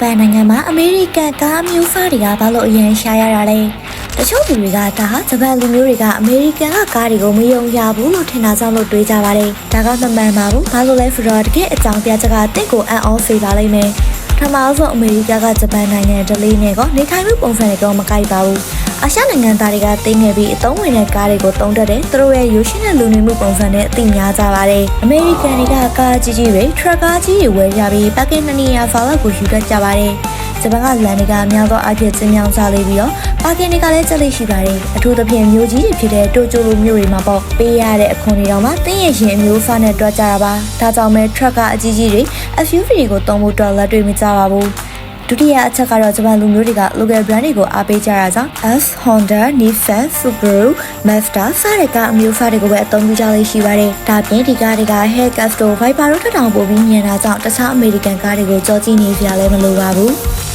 ပန်နိုင်ငံမှာအမေရိကန်ကားမျိုးဖားတွေကဘာလို့အရင်ရှာရတာလဲတချို့လူတွေကဒါဟာဂျပန်လူမျိုးတွေကအမေရိကန်ကကားတွေကိုမယုံရဘူးလို့ထင်တာကြောင့်လို့တွေးကြပါတယ်ဒါကမမှန်ပါဘူးဘာလို့လဲဆိုတော့တကယ်အကြောင်းပြချက်ကတင့်ကိုအံ့ဩစေပါလိမ့်မယ်ပထမဆုံးအမေရိကကဂျပန်နိုင်ငံဒလေးနဲ့ကောနေထိုင်မှုပုံစံတွေကိုမကိုက်ပါဘူး အာရှနိုင်ငံသားတွေကသိငယ်ပြီးအသုံးဝင်တဲ့ကားတွေကိုတုံးတက်တယ်သူတို့ရဲ့ရိုးရှင်းတဲ့လူနေမှုပုံစံနဲ့အသိများကြပါတယ်အမေရိကန်တွေကကားကြီးကြီးတွေထရက်ကားကြီးတွေဝယ်ကြပြီးပက်ကင်နှစ်နေရာဖာလောက်ကိုယူတတ်ကြပါတယ်ဂျပန်ကလန်တွေကများသောအားဖြင့်ကျင်းမြောင်းကြလေပြီးတော့ပါကင်တွေကလည်းကျက်လေးရှိပါတယ်အထူးသဖြင့်မျိုးကြီးတွေဖြစ်တဲ့တိုကျိုလိုမျိုးတွေမှာပေါ့ပေးရတဲ့အခွန်တွေတော့မှတင်းရရင်အမျိုးဖားနဲ့တွက်ကြတာပါဒါကြောင့်ပဲ truck ကအကြီးကြီးတွေ SUV တွေကိုတုံးဖို့တော့လက်တွေ့မကြပါဘူး ဒုတိယအချက်ကတော့ဂျပန်လူမျိုးတွေက local brand တွေကိုအားပေးကြတာကြောင့် S Honda, Nissan, Subaru, Mazda စတဲ့ကားအမျိုးအစားတွေကိုပဲအသုံးပြုကြလေးရှိပါတယ်။ဒါပြင်ဒီကားတွေက Hellcat, Viper တို့ထက်တောင်ပိုပြီးမြင်တာကြောင့်တခြားအမေရိကန်ကားတွေကိုကြောကြည့်နေကြလည်းမလိုပါဘူး။